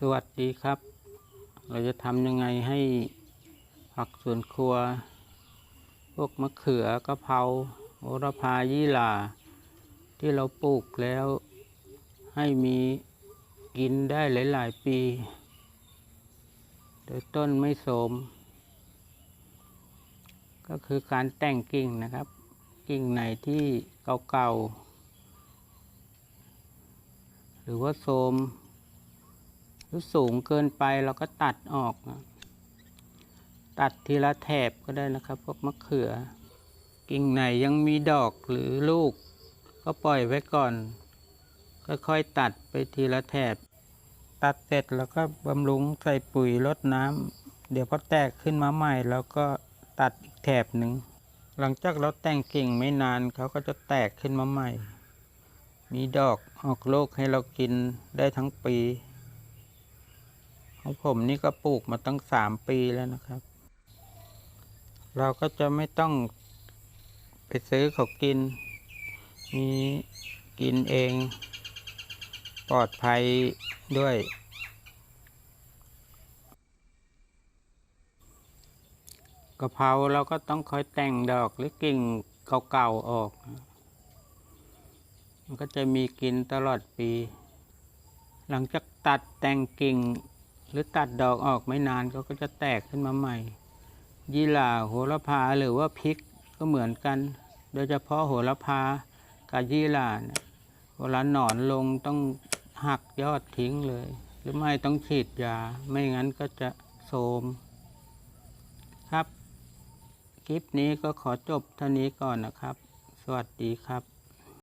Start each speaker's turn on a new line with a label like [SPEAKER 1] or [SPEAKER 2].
[SPEAKER 1] สวัสดีครับ เราจะทำยังไงให้ผักสวนครัว พวกมะเขือกะเพราโหระพายี่หร่า ที่เราปลูกแล้ว ให้มีกินได้หลาย ๆ ปี โดยต้นไม่โสม ก็คือการแต่งกิ่งนะครับ กิ่งไหนที่เก่า ๆ หรือว่าโทรม สูงเกินไปเราก็ตัดออกนะตัดทีละแถบก็ได้นะครับพวกมะเขือ กิ่งไหนยังมีดอกหรือลูก ก็ปล่อยไว้ก่อน ค่อยๆตัดไปทีละแถบ ตัดเสร็จแล้วก็บำรุงใส่ปุ๋ยรดน้ำเดี๋ยวพอแตกขึ้นมาใหม่เราก็ตัดอีกแถบหนึ่งหลังจากเราแต่งกิ่งไม่นานเขาก็จะแตกขึ้นมาใหม่ มีดอกออกลูกให้เรากินได้ทั้งปี ของผมนี่ก็ปลูกมาตั้งสามปีแล้วนะครับ เราก็จะไม่ต้องไปซื้อเขากิน มีกินเอง ปลอดภัยด้วย กระเพราเราก็ต้องคอยแต่งดอกหรือกิ่งเก่าๆออก มันก็จะมีกินตลอดปี หลังจากตัดแต่งกิ่ง รือตัดดอกออกไม่นานเขาก็จะแตกขึ้นมาใหม่ ยี่หร่าโหระพาหรือว่าพริกก็เหมือนกัน โดยเฉพาะโหระพากับยีหร่าเนี่ยเวลาหนอนลงต้องหักยอดทิ้งเลย หรือไม่ต้องฉีดยา ไม่งั้นก็จะโทมครับ คลิปนี้ก็ขอจบเท่านี้ก่อนนะครับ สวัสดีครับ